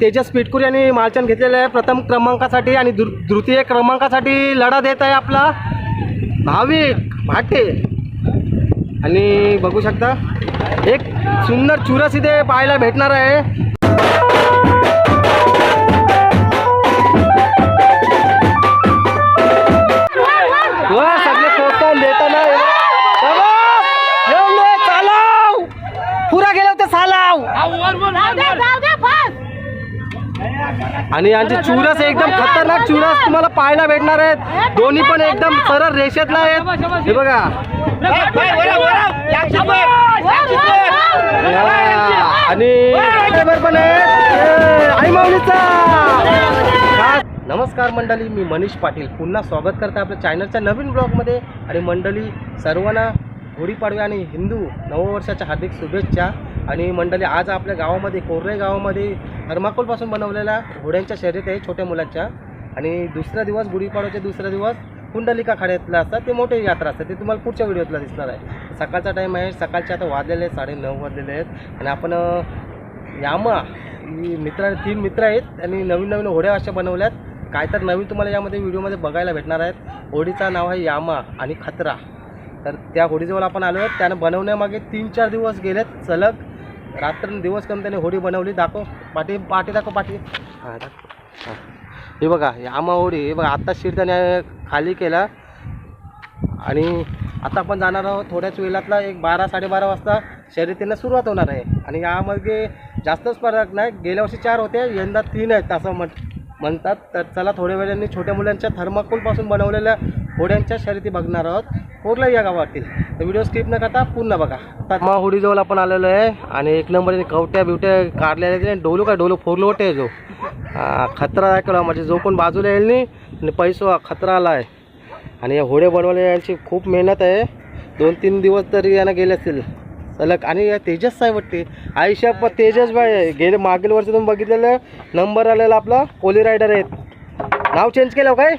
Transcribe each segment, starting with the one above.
तेजस पिटकुरी आणि मालचंद घेतलेलं आहे. प्रथम क्रमांकासाठी आणि दृ तृतीय क्रमांकासाठी लढा देत आहे आपला भाविक भाटे. आणि बघू शकता एक सुंदर चुरस इथे पाहायला भेटणार आहे. आणि यांचे चुरस एकदम खतरनाक चुरस तुम्हाला पाहायला भेटणार आहेत. दोन्ही पण एकदम सरळ रेषेतला आहेत. हे बघा. आणि पण. आई माऊलीचा. नमस्कार मंडळी मी मनीष पाटील. पुन्हा स्वागत करते आपल्या चॅनलच्या नवीन ब्लॉगमध्ये. आणि मंडळी सर्वांना गुढीपाडव्या आणि हिंदू नववर्षाच्या हार्दिक शुभेच्छा. आणि मंडळी आज आपल्या गावामध्ये कोरणे गावामध्ये थर्माकोलपासून बनवलेल्या घोड्यांच्या शर्यत आहे छोट्या मुलांच्या. आणि दुसरा दिवस गुढीपाडवाचे दुसरा दिवस कुंडलिका खाड्यातलं असतात ते मोठे यात्रा असतात ते तुम्हाला पुढच्या व्हिडिओतला दिसणार आहे. सकाळचा टाईम आहे सकाळचे आता वाजलेले आहेत साडे नऊ वाजलेले आहेत. आणि आपण यामा ही मित्र तीन मित्र आहेत आणि नवीन नवीन होड्या अशा बनवल्यात. काय तर नवीन तुम्हाला यामध्ये व्हिडिओमध्ये बघायला भेटणार आहेत. होडीचं नाव आहे यामा आणि खतरा. तर त्या होडीजवळ आपण आलो आहेत त्यानं बनवण्यामागे तीन चार दिवस गेलेत सलग रात्र दिवस करून त्याने होडी बनवली दाखव. पाठी पाठी दाखव पाठी. हां दाखव. हां. हे बघा आमा होडी हे बघा आत्ता शीट त्याने खाली केला. आणि आता आपण जाणार आहोत थोड्याच वेळातला एक बारा साडेबारा वाजता शर्यतीला सुरुवात होणार आहे. आणि यामध्ये जास्तच फरक नाही गेल्या वर्षी चार होते यंदा तीन आहेत असं म्हट म्हणतात तर चला थोड्या वेळाने छोट्या मुलांच्या थर्माकोलपासून बनवलेल्या होड्यांच्या शर्यती बघणार आहोत. कोरला या गावातील. तर व्हिडिओ स्किप न करता पुन्हा बघा. आता होडीजवळ आपण आलेलो आहे आणि एक नंबर कवट्या बिवट्या काढलेल्या डोलू काय डोलू फोरलोट आहे जो. खतरा आहे का म्हणजे जो कोण बाजूला येईल नाही आणि पैसो खतरा आला आहे. आणि या होड्या बनवल्या यांची खूप मेहनत आहे. दोन तीन दिवस तरी यांना गेले असतील. सलग आणि या तेजस आहे वाटते. आयुष्या प तेजस बाय. गेले मागील वर्षी तुम्ही बघितलेलं नंबर आलेला आपला कोली रायडर आहेत. नाव चेंज केलं हो काय?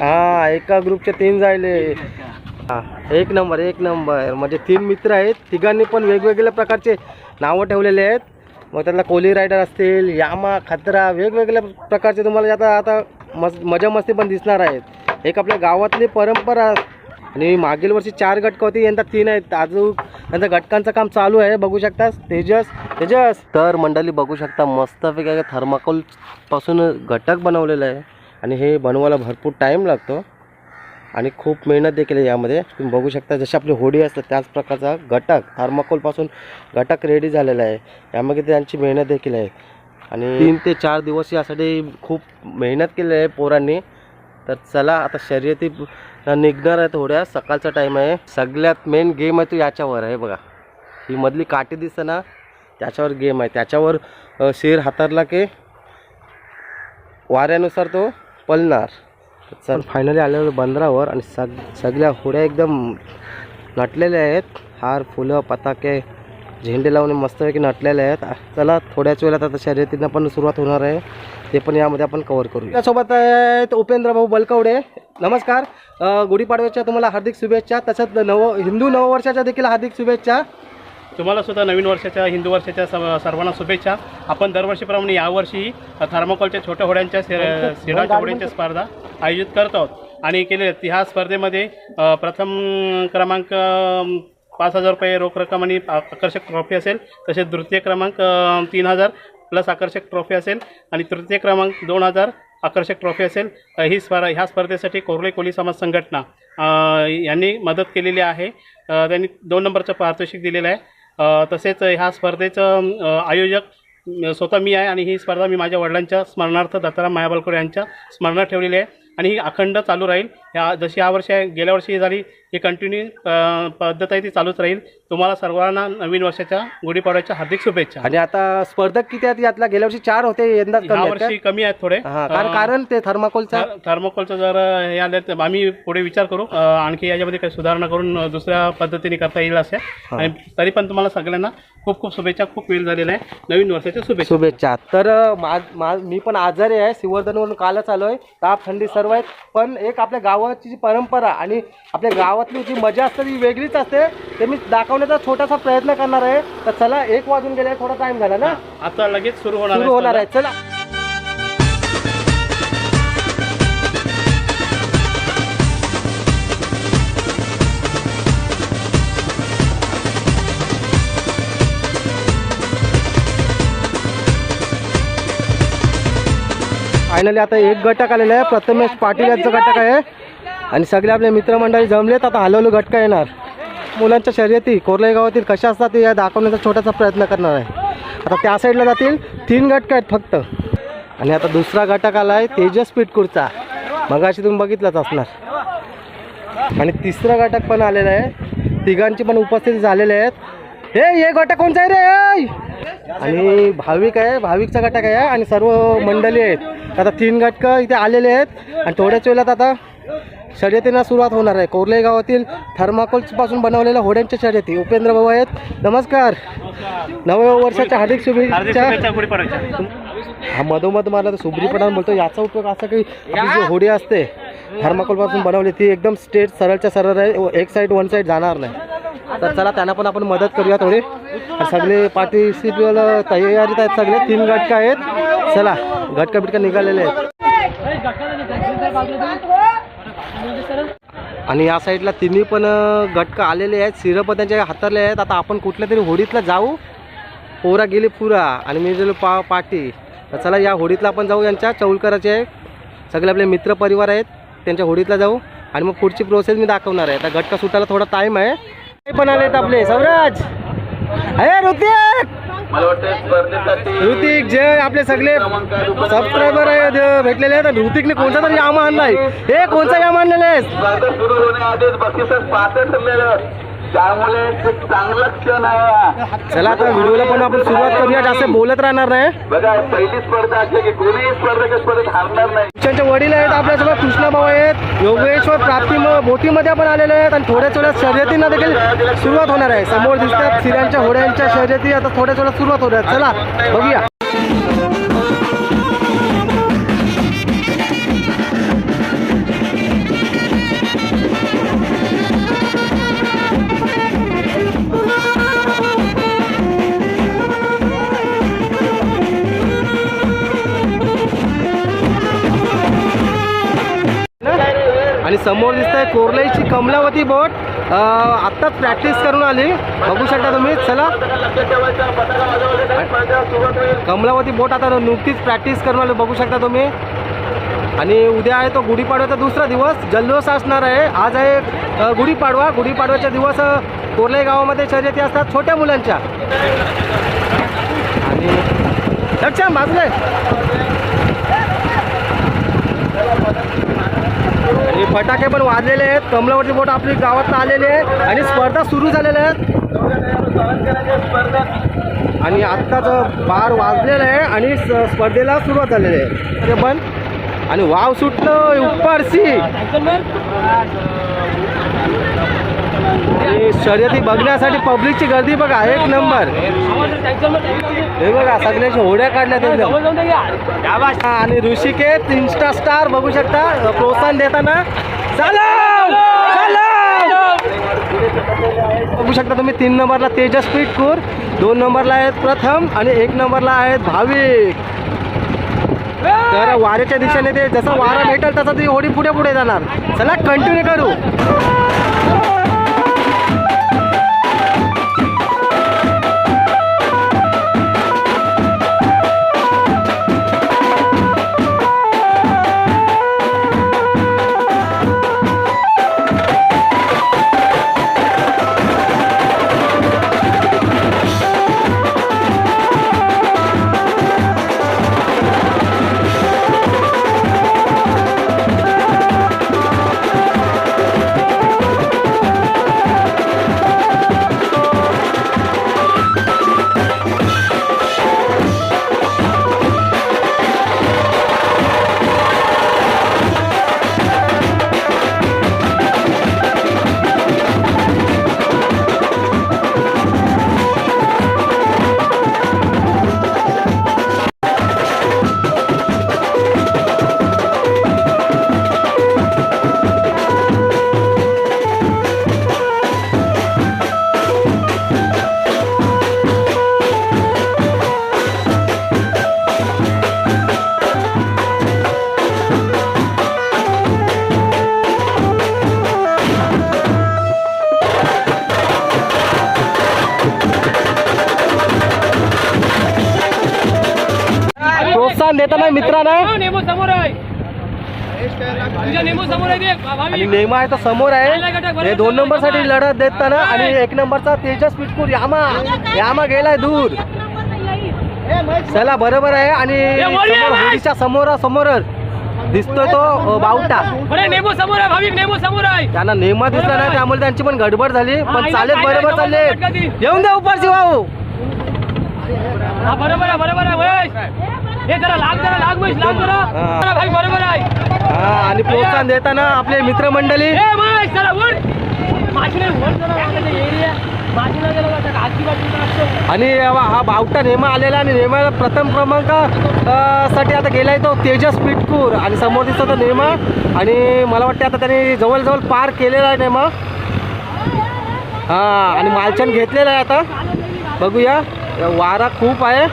हा एका ग्रुपचे तीन जायले हा एक नंबर एक नंबर म्हणजे तीन मित्र आहेत. तिघांनी पण वेगवेगळ्या प्रकारचे नावं ठेवलेले आहेत. मग त्यातला कोली रायडर असतील यामा खतरा वेगवेगळ्या प्रकारचे तुम्हाला आता आता मस मजा मस्ती पण दिसणार आहेत. एक आपल्या गावातली परंपरा आणि मागील वर्षी चार गटकं होती यंदा तीन आहेत. अजून नंतर घटकांचं काम चालू आहे बघू शकता तेजस तेजस. तर मंडळी बघू शकता मस्तपैकी थर्माकोलपासून घटक बनवलेलं आहे. आणि हे बनवायला भरपूर टाईम लागतो. आणि खूप मेहनत देखील आहे यामध्ये. तुम्ही बघू शकता जशी आपली होडी असतात त्याच प्रकारचा घटक थर्माकोलपासून घटक रेडी झालेला आहे. यामध्ये त्यांची मेहनत देखील आहे. आणि तीन ते चार दिवस यासाठी खूप मेहनत केली आहे पोरांनी. तर चला आता शर्यती निघणार आहे थोड्या सकाळचा टाईम आहे. सगळ्यात मेन गेम आहे तो याच्यावर आहे बघा. ही मधली काठी दिसतं ना त्याच्यावर गेम आहे. त्याच्यावर शेर हातारला की वाऱ्यानुसार तो पलणार सर फायनली आलेलो बंदरावर आणि सग सगळ्या होड्या एकदम नटलेल्या आहेत. हार फुलं पताके झेंडे लावून मस्तपैकी नटलेले आहेत. चला थोड्याच वेळात आता शर्यतीनं पण सुरुवात होणार आहे. ते पण यामध्ये आपण कव्हर करू त्यासोबत आहेत उपेंद्र भाऊ बलकवडे. नमस्कार. गुढीपाडव्याच्या तुम्हाला हार्दिक शुभेच्छा. तसंच नव हिंदू नववर्षाच्या देखील हार्दिक शुभेच्छा. तुम्हाला सुद्धा नवीन वर्षाच्या हिंदू वर्षाच्या सर्व- सर्वांना शुभेच्छा. आपण दरवर्षीप्रमाणे यावर्षी थर्माकोलच्या छोट्या होड्यांच्या सिडाच्या होड्यांच्या स्पर्धा आयोजित करत आहोत. आणि केले. ह्या स्पर्धेमध्ये प्रथम क्रमांक पाच हजार रुपये रोख रक्कम आणि आकर्षक ट्रॉफी असेल तसेच द्वितीय क्रमांक तीन हजार प्लस आकर्षक ट्रॉफी असेल आणि तृतीय क्रमांक दोन हजार आकर्षक ट्रॉफी असेल. ही स्पर्धा ह्या स्पर्धेसाठी कोरले कोली समाज संघटना यांनी मदत केलेली आहे. त्यांनी दोन नंबरचं पारितोषिक दिलेलं आहे. तसेच ह्या स्पर्धेचं आयोजक स्वतः मी आहे आणि ही स्पर्धा मी माझ्या वडिलांच्या स्मरणार्थ दत्ताराम मायाबालकर यांच्या स्मरणात ठेवलेली आहे. आणि ही अखंड चालू राहील. या जशी यावर्षी आहे गेल्या वर्षी झाली ही कंटिन्यू पद्धत आहे ती चालूच राहील. तुम्हाला सर्वांना नवीन वर्षाच्या गुढीपाडव्याच्या हार्दिक शुभेच्छा. आणि आता स्पर्धक किती आहेत? यातला गेल्या वर्षी चार होते यंदा ह्या आहेत वर्षी कमी आहेत थोडे. कारण कारण ते थर्माकोलचा थर- थर्मोकोलचं जर हे आलं तर आम्ही पुढे विचार करू. आणखी याच्यामध्ये काही सुधारणा करून दुसऱ्या पद्धतीने करता येईल असे. आणि तरी पण तुम्हाला सगळ्यांना खूप खूप शुभेच्छा खूप वेळ झालेला आहे. नवीन वर्षाच्या शुभेच्छा. शुभेच्छा. तर मा- पण आजारी आहे सिवर्धनवरून कालच आलोय. ताप थंडी सर्व सर्व आहेत. पण एक आपल्या गावाची जी परंपरा आणि आपल्या गावातली जी मजा असते ती वेगळीच असते. ते मी दाखवण्याचा छोटासा प्रयत्न करणार आहे. तर चला एक वाजून गेले थोडा टाइम झाला ना? आता लगेच सुरू होणार सुरू होणार आहे. चला. फायनली आता एक घटक आलेला आहे. प्रथमेश पाटील यांचं घटक आहे. आणि सगळे आपले मित्रमंडळी जमलेत. आता हलवलं घटक येणार. मुलांच्या शर्यती कोरले गावातील कशा असतात ते या दाखवण्याचा छोटासा प्रयत्न करणार आहे. आता त्या साईडला जातील. तीन घटक आहेत फक्त. आणि आता दुसरा घटक आला आहे तेजस पिटकूरचा मगाशी तुम्ही बघितलंच असणार. आणि तिसरा घटक पण आलेला आहे. तिघांची पण उपस्थिती झालेले आहेत. हे हे घटक कोणचा आहे रे? आणि भाविक आहे. भाविकचा घटक आहे. आणि सर्व मंडळी आहेत. आता तीन घटक इथे आलेले आहेत. आणि थोड्याच वेळात आता शर्यतींना सुरुवात होणार आहे. कोरले गावातील थर्माकोल्सपासून बनवलेल्या होड्यांच्या शर्यती उपेंद्र भाऊ आहेत. नमस्कार. नव्या वर्षाच्या हार्दिक शुभेच्छा हा मधोमध मला तर सुब्रीपणान बोलतो. याचा उपयोग असा की जी होडी असते थर्माकोलपासून बनवली ती एकदम स्ट्रेट सरळच्या सरळ आहे. एक साईड वन साईड जाणार नाही. तर चला त्यांना पण आपण मदत करूया थोडी. सगळे पार्टिसिपेट तयारीत आहेत सगळे. तीन गटका आहेत. चला गटका बिटका निघालेले आहेत. आणि या साईडला तिन्ही पण अं, गटका आलेले आहेत. सिरं पण त्यांच्या हाताले आहेत. आता आपण कुठल्या तरी होडीतला जाऊ. पोरा गेली पुरा. आणि मी गेलो पा पाटी. तर चला या होडीतला आपण जाऊ यांच्या. चौलकराचे आहे सगळे आपले मित्र परिवार आहेत. त्यांच्या होडीतला जाऊ. आणि मग पुढची प्रोसेस मी दाखवणार आहे. आता गटका सुटायला थोडा टाईम आहे. हे पण आलेत आपले. सौराज! अरे ऋतिक! ऋतिक जय आपले सगळे सबस्क्रायबर आहेत अं, भेटलेले आहेत ऋतिकने कोणता तरी यामा आणलाय? हे कोणता यामा आणलेला आहे? त्यामुळे ते चांगलं क्षण आहे. चला आता व्हिडिओला पण आपण सुरुवात करूया जास्त बोलत राहणार नाही. बघा पहिली स्पर्धा अशी की कोणीही स्पर्धक स्पर्धेत हारणार नाही. त्यांचे वडील आहेत आपल्यासोबत कृष्णाभाऊ आहेत योगेश्वर प्राप्ती बोटीमध्ये पण आलेले आहेत आणि थोड्याच वेळात शर्यतींना देखील सुरुवात होणार आहे. समोर दिसतात सिरांच्या होड्यांच्या शर्यती आता थोड्याच वेळात सुरुवात होणार. चला बघूया. आणि समोर दिसतंय कोरलाईची कमलावती बोट. आत्ताच प्रॅक्टिस करून आली. बघू शकता तुम्ही. चला. कमलावती बोट आता नुकतीच प्रॅक्टिस करून आली. बघू शकता तुम्ही. आणि उद्या आहे तो गुढीपाडव्याचा दुसरा दिवस. जल्लोष असणार आहे. आज आहे गुढीपाडवा. गुढीपाडव्याचा दिवस कोरलाई गावामध्ये शर्यती असतात छोट्या मुलांच्या. आणि लक्ष बाजूला. हे फटाके पण वाजलेले आहेत. कमलावरती बोट आपली गावात आलेली आहे आणि स्पर्धा सुरू झालेल्या आहेत. आणि आत्ताच बार वाजलेलं आहे आणि स्पर्धेला सुरुवात झालेली आहे. ते पण आणि वाव सुटलं उपारसी आणि शर्यती बघण्यासाठी पब्लिकची गर्दी बघा एक नंबर. हे बघा सगळ्याच्या होड्या काढल्यात एकदम. आणि ऋषिकेत इन्स्टा स्टार बघू शकता प्रोत्साहन देताना. चालव बघू शकता तुम्ही तीन नंबरला तेजस्वी कूर दोन नंबरला आहेत प्रथम आणि एक नंबरला आहेत भाविक. तर वाऱ्याच्या दिशेने ते जसं वारा भेटेल तसं ती होडी पुढे पुढे जाणार. चला कंटिन्यू करू. मित्रांनो. नेमो समोर आहे. तुझ्या नेमो समोर आहे आणि नेमा आहे तर समोर आहे. हे दोन नंबरसाठी लढत देताना आणि एक नंबरचा तेजस पिटकूर यामा. यामा गेलाय दूर. चला बरोबर आहे. आणि समोर समोरच दिसतोय तो बावटा. अरे नेमो समोर आहे भाविक नेमो समोर आहे. त्यांना नेमा दिसला नाही त्यामुळे त्यांची पण गडबड झाली. पण चालेल बरोबर चालले. येऊन द्या उपरची भाऊ. हा बरोबर आहे बरोबर आहे आणि प्रोत्साहन देताना आपले मित्रमंडळी. आणि हा बावटा नेमा आलेला आणि नेमा प्रथम क्रमांकसाठी आता गेलाय तो तेजस पिटकूर. आणि समोर दिसतो तो नेमा आणि मला वाटतं आता त्यांनी जवळजवळ पार केलेला आहे नेमा हा आणि मालचण घेतलेला आहे आता. बघूया. वारा खूप आहे.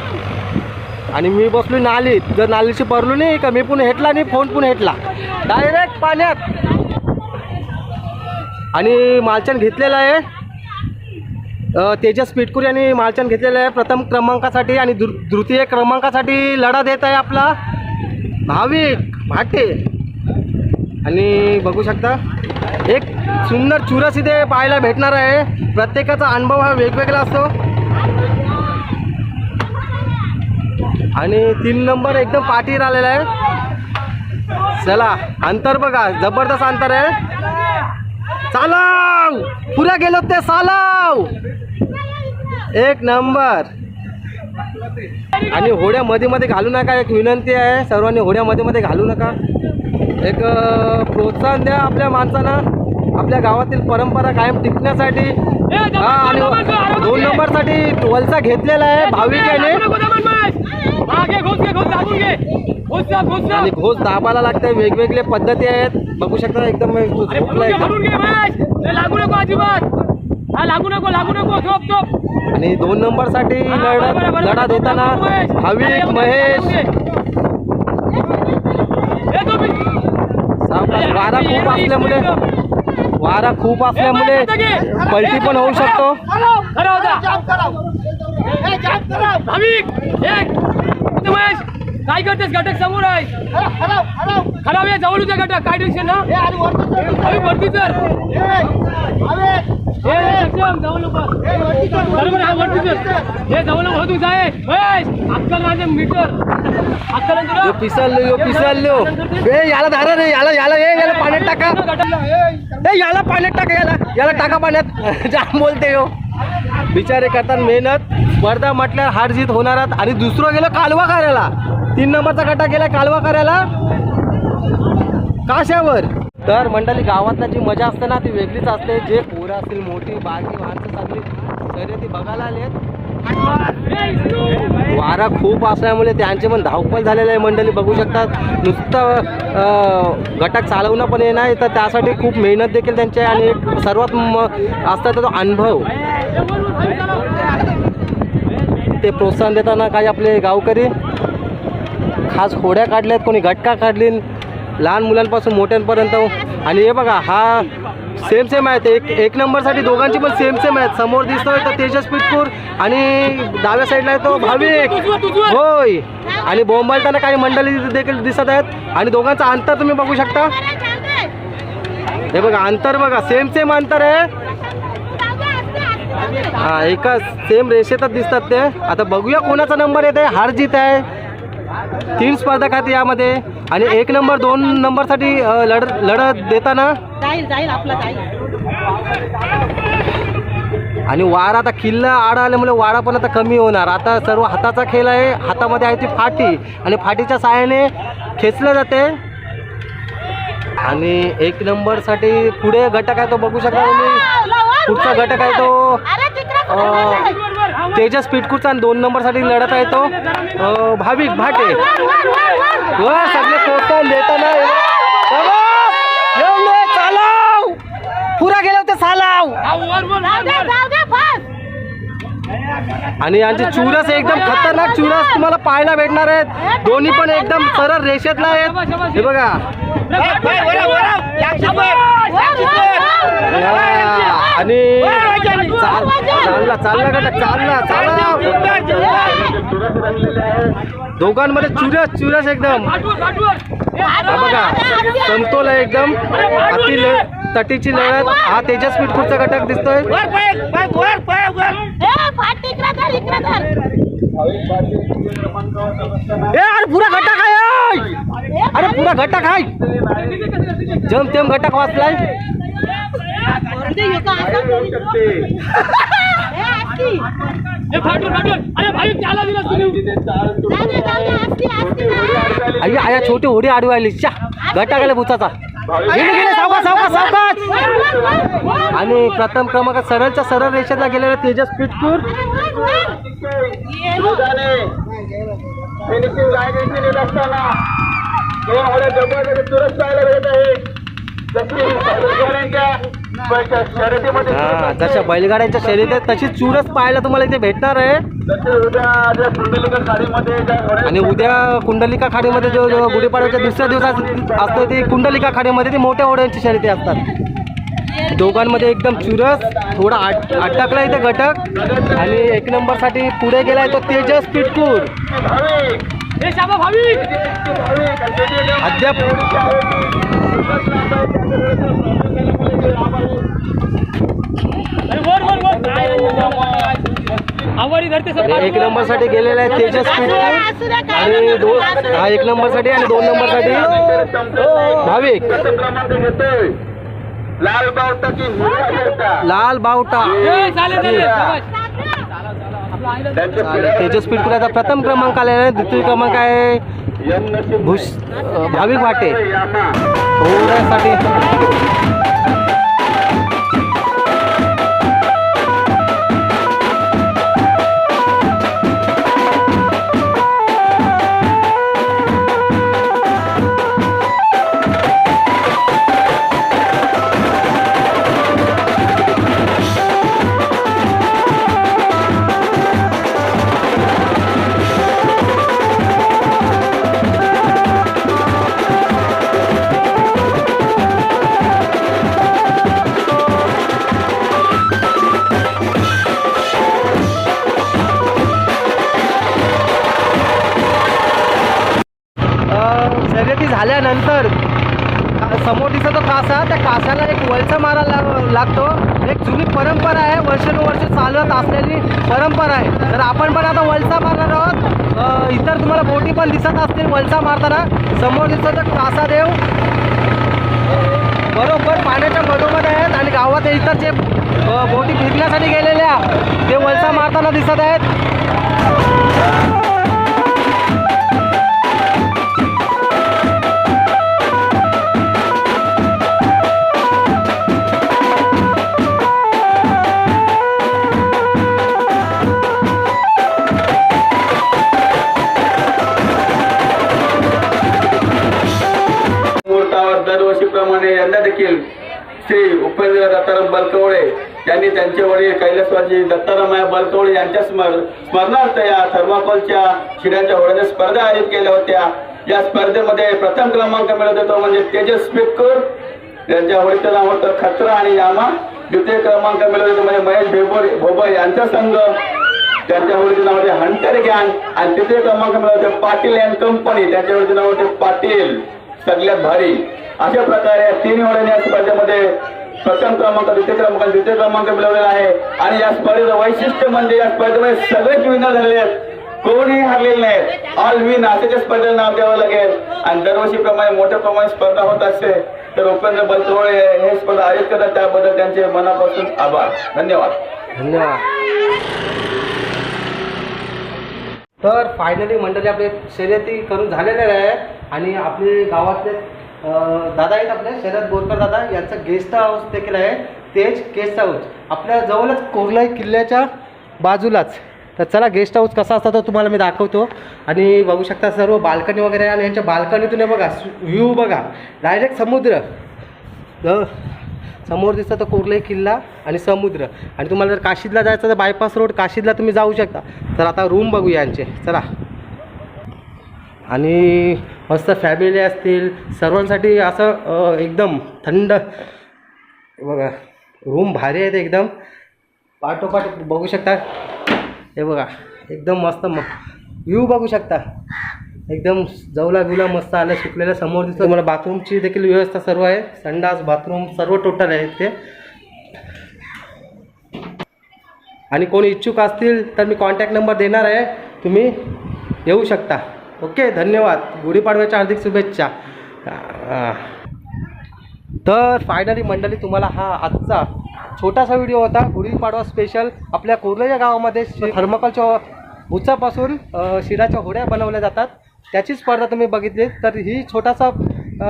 आणि मी बसलो नालीत. जर नालीची भरलो नाही का मी पण हेटला नाही फोन पण हेटला. डायरेक्ट पाण्यात. आणि मालचन घेतलेला आहे. तेजस पिटकुरी आणि मालचन घेतलेलं आहे. प्रथम क्रमांकासाठी आणि दृ तृतीय क्रमांकासाठी लढा देत आहे आपला भाविक भाटे. आणि बघू शकता एक सुंदर चुरस इथे पाहायला भेटणार आहे. प्रत्येकाचा अनुभव हा वेगवेगळा असतो. आणि तीन नंबर एकदम पाठीवर आलेला आहे. चला अंतर बघा जबरदस्त अंतर आहे. चालव पुऱ्या गेलो ते चालव एक नंबर. आणि होड्या मध्ये मध्ये घालू नका एक विनंती आहे. सर्वांनी होड्या मध्ये मध्ये घालू नका. एक प्रोत्साहन द्या आपल्या माणसांना आपल्या गावातील परंपरा कायम टिकण्यासाठी. हा आणि दोन नंबरसाठी वलसा घेतलेला आहे भाविक याने मागे घोस घे घोस दाबून घे. घोस दाब घोस दाब आणि घोष दाबाला लागते वेगवेगळे पद्धती आहेत. बघू शकता एकदम अरे झोपला भरून घे एकदम भरून घे महेश लय लागू नको अजिबात. हा लागू नको लागू नको. झोप झोप. आणि दोन नंबरसाठी लढत लढा देताना भाविक महेश. सावकाश वारा खूप असल्यामुळे वारा खूप असल्यामुळे पलटी पण होऊ शकतो. खरं होता. भाविक एक. काय करतेस घटक समोर आहे? खराब आहे जवळ होत्या घटक काय टेन्शन ना? भाविक वरती हे. बरोबर हा हे जवळ अक्कल माझे मीटर. अक्कल आहे यो तुला? पिसललो यो पिसललो ए याला धारा रे याला याला ए याला पाण्यात टाका. ए याला पाण्यात टाका याला याला टाका पाण्यात. जाम बोलते यो. बिचारे करतात मेहनत स्पर्धा म्हटल्यावर हार जीत होणार आणि दुसरं गेलं कालवा करायला. तीन नंबरचा गटा गेला कालवा करायला. काशावर. तर मंडळी गावातला जी मजा असते ना ती वेगळीच असते. जे पोरं असतील मोठी बारकी माणसं चांगली शर्यती बघायला आली आहेत वारा खूप असल्यामुळे म्हणजे त्यांचे पण धावपळ झालेले आहे मंडळी बघू शकतात. नुसतं घटक चालवणं पण येणार तर त्यासाठी खूप मेहनत देखील त्यांची आहे. आणि सर्वात म तो अनुभव. ते प्रोत्साहन देताना काही आपले गावकरी खास होड्या काढल्यात कोणी घटका काढली लहान मुलांपासून मोठ्यांपर्यंत. आणि हे बघा हा सेम सेम आहेत एक एक नंबरसाठी दोघांची पण सेम सेम आहेत. समोर दिसतोय तर तेजस पिटपूर आणि डाव्या साईडला आहे तो भाविक. होय. आणि बोंबालताना काही मंडळी देखील दिसत आहेत. आणि दोघांचं अंतर तुम्ही बघू शकता. हे बघा अंतर बघा सेम सेम अंतर आहे. हा एका सेम रेषेतच दिसतात ते. आता बघूया कोणाचा नंबर येत आहे हार जीत आहे. तीन स्पर्धक आहेत यामध्ये. आणि एक नंबर दोन नंबरसाठी लढ लढत देताना? आणि वारा आता किल्ला आड आल्यामुळे वारा पण आता कमी होणार. आता सर्व हाताचा खेळ आहे. हातामध्ये आहे ती फाटी. आणि फाटीच्या साहाय्याने खेचलं जाते. आणि एक नंबरसाठी पुढे घटक आहे तो बघू शकता तुम्ही. पुढचा घटक आहे तो तेजस पिटकूचा आणि दोन नंबरसाठी लढत आहे तो. भाविक भाटे. व सगळे प्रोत्साहन पुरा गेले होते सालाव आणि यांचे चुरस एकदम खतरनाक चुरस तुम्हाला पाहायला भेटणार आहेत. दोन्ही पण एकदम सरळ रेषेतला आहेत. हे बघा. आणि चाल- चालला चालला गटक चालला चालला दोघांमध्ये चुरस चुरस एकदम हा बघा समतोल आहे एकदम अति ल- तटीची लढत हा तेजस पिटकूरचा घटक दिसतोय ए अरे पुरा घटक आहे अरे पुरा घटक आहे! जम तेम घटक वाचलाय. अरे आया छोटी होडी आडवायली. चा घटकाला भुताचा सावकाश सावकाश सावकाश! आणि प्रथम क्रमांक सरळच्या सरळ रेषेतला गेलेला तेजस पिटकूर. जशी बैलगाड्यांच्या शर्यतीमध्ये हा जशा बैलगाड्यांच्या शर्यत आहेत तशी चुरस पाहायला तुम्हाला इथे भेटणार आहे. आणि उद्या कुंडलिका खाडीमध्ये जो गुढीपाडव्याच्या दुसऱ्या दिवसात असतं ते कुंडलिका खाडीमध्ये ते मोठ्या होड्यांची शर्यती असतात. दोघांमध्ये एकदम चुरस थोडा आट अटकला इथे घटक. आणि एक नंबरसाठी पुढे गेलाय तो तेजस पिटकूर अद्याप एक नंबरसाठी गेलेला आहे तेजस पिटकूर आणि दोन हा एक नंबरसाठी आणि दोन नंबरसाठी. भाविक. लाल बावटा की हिरवा शर्टा लाल बावटा. ए, चालेल चालेल शाबास. आपला आईला त्यांचे आणि तेजस पिटकुराचा प्रथम क्रमांक आलेला आहे. द्वितीय क्रमांक आहे अं, भाविक वाटे. यामा. परंपरा आहे. तर आपण पण आता वळसा मारणार आहोत. इतर तुम्हाला बोटी पण दिसत असतील वळसा मारताना. समोर दिसतो तर कासादेव. बरोबर पाण्याच्या मधोमध आहेत आणि गावात इतर जे बोटी फिरण्यासाठी गेलेल्या ते वळसा मारताना दिसत आहेत. वडील दत्ताराम बलकवडे. यांनी त्यांचे वडील कैलासवाजी दत्तारामया बलकवडे यांच्या स्मर स्मरणार्थ या थर्माकोलच्या शिड्यांच्या होड्याच्या स्पर्धा आयोजित केल्या होत्या. या स्पर्धेमध्ये प्रथम क्रमांक मिळत होतो म्हणजे तेजस पिटकर यांच्या होडीचं नाव होतं खत्रा आणि यामा. द्वितीय क्रमांक मिळत होतो म्हणजे महेश भेबोरे भोबळ यांचा संघ. त्यांच्या होडीचं नाव होते हंटर गॅंग. आणि तृतीय क्रमांक मिळत होते पाटील अँड कंपनी. त्यांच्या होडीचं नाव होते पाटील. सगळ्यात भारी. अशा प्रकारे तीन वेळेने या स्पर्धेमध्ये प्रथम क्रमांक द्वितीय क्रमांक द्वितीय क्रमांक मिळवलेला आहे. आणि या स्पर्धेचं वैशिष्ट्य म्हणजे या स्पर्धेमध्ये सगळेच विनर झालेले आहेत. कोणीही हरलेले नाहीत ऑल विन असे स्पर्धेला नाव द्यावं लागेल. आणि दरवर्षीप्रमाणे मोठ्या प्रमाणात स्पर्धा होत असते. तर उपेंद्र बलतोळे हे स्पर्धा आयोजित करतात. त्याबद्दल त्यांचे मनापासून आभार. धन्यवाद. धन्यवाद. तर फायनली मंडळी आपले शर्यती करून झालेले आहे आणि आपले गावातले दादा आहेत आपले शरद बोरकर दादा यांचं गेस्ट हाऊस देखील आहे तेज गेस्ट हाऊस. आपल्या जवळच कोरलाई किल्ल्याच्या बाजूलाच. तर चला गेस्ट हाऊस कसा असता तो तुम्हाला मी दाखवतो. आणि बघू शकता सर्व बाल्कनी वगैरे आणि यांच्या बाल्कनीतून बघा व्ह्यू बघा. डायरेक्ट समुद्र. समोर दिसतं तर कोरलाई किल्ला आणि समुद्र. आणि तुम्हाला जर काशीदला जायचं तर बायपास रोड काशीदला तुम्ही जाऊ शकता. तर आता रूम बघूया यांचे. चला. आणि मस्त फॅमिली असतील सर्वांसाठी असं एकदम थंड बघा रूम भारी आहेत एकदम. पाठोपाठ बघू शकता. हे बघा एकदम मस्त म व्ह्यू बघू शकता. एकदम जवला बिवला मस्त आलं सुकलेलं समोर दिसतं तुम्हाला बाथरूमची देखील व्यवस्था सर्व आहे. संडास बाथरूम सर्व टोटल आहे ते आणि कोणी इच्छुक असतील तर मी कॉन्टॅक्ट नंबर देणार आहे. तुम्ही येऊ शकता. ओके धन्यवाद. गुढीपाडव्याच्या हार्दिक शुभेच्छा. तर फायनली मंडळी तुम्हाला हा आजचा छोटासा व्हिडिओ होता. गुढीपाडवा स्पेशल आपल्या कोरले या गावामध्ये शि- थर्मकॉलच्या उचापासून शिराच्या होड्या बनवल्या जातात. त्याची स्पर्धा तुम्ही बघितली. तर ही छोटासा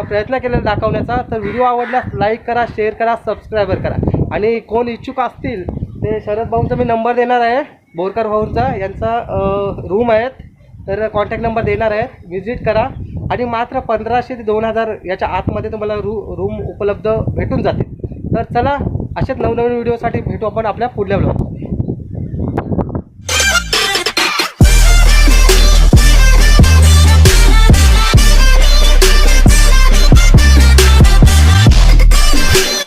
प्रयत्न केलेला दाखवण्याचा. तर व्हिडिओ आवडल्यास लाईक करा शेअर करा सबस्क्रायबर करा. आणि कोण इच्छुक असतील ते शरद भाऊंचा मी नंबर देणार आहे. बोरकर भाऊंचा. यांचा रूम आहेत. तर कॉन्टॅक्ट नंबर देणार आहे. व्हिजिट करा. आणि मात्र पंधराशे ते दोन हजार याच्या आतमध्ये तुम्हाला रू रूम उपलब्ध भेटून जाते तर चला अशाच नवनवीन व्हिडिओसाठी भेटू आपण आपल्या पुढल्या ब्लॉग